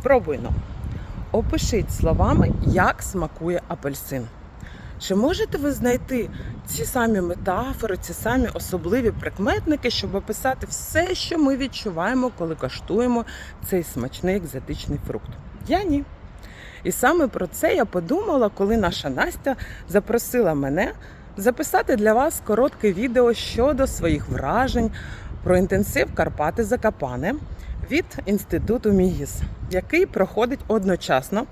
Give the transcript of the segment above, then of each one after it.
Спробуйно. Опишіть словами, як смакує апельсин. Чи можете ви знайти ці самі метафори, ці самі особливі прикметники, щоб описати все, що ми відчуваємо, коли коштуємо цей смачний екзотичний фрукт? Я ні. І саме про це я подумала, коли наша Настя запросила мене записати для вас коротке відео щодо своїх вражень про інтенсив Карпати Закапане від інституту МІГІС, який проходить одночасно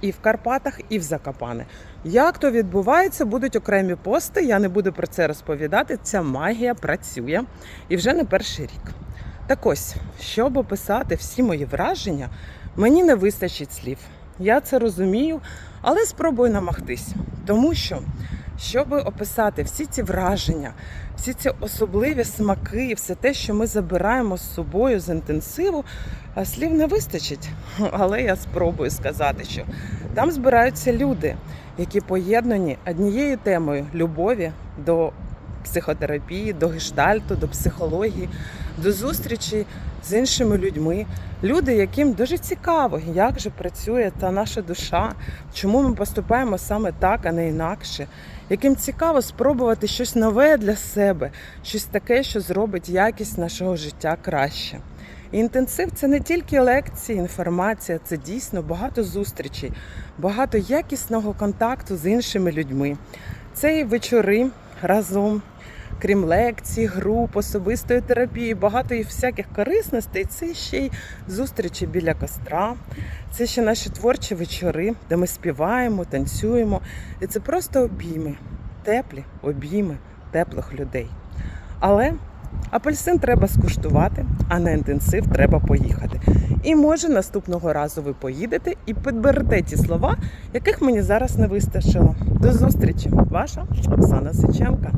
і в Карпатах, і в Закапане. Як то відбувається, будуть окремі пости. Я не буду про це розповідати. Ця магія працює і вже не перший рік. Так ось, щоб описати всі мої враження, мені не вистачить слів. Я це розумію, але спробую намагтись. Тому що, щоб описати всі ці враження, всі ці особливі смаки, все те, що ми забираємо з собою з інтенсиву, слів не вистачить. Але я спробую сказати, що там збираються люди, які поєднані однією темою любові до психотерапії, до гештальту, до психології, до зустрічі з іншими людьми. Люди, яким дуже цікаво, як же працює та наша душа, чому ми поступаємо саме так, а не інакше. Яким цікаво спробувати щось нове для себе, щось таке, що зробить якість нашого життя краще. І інтенсив це не тільки лекції, інформація, це дійсно багато зустрічей, багато якісного контакту з іншими людьми. Це і вечори разом, крім лекцій, груп, особистої терапії, багато і всяких корисностей. Це ще й зустрічі біля костра, це ще наші творчі вечори, де ми співаємо, танцюємо. І це просто обійми, теплі обійми теплих людей. Але апельсин треба скуштувати, а на інтенсив треба поїхати. І може наступного разу ви поїдете і підберете ті слова, яких мені зараз не вистачило. До зустрічі, ваша Оксана Сиченка.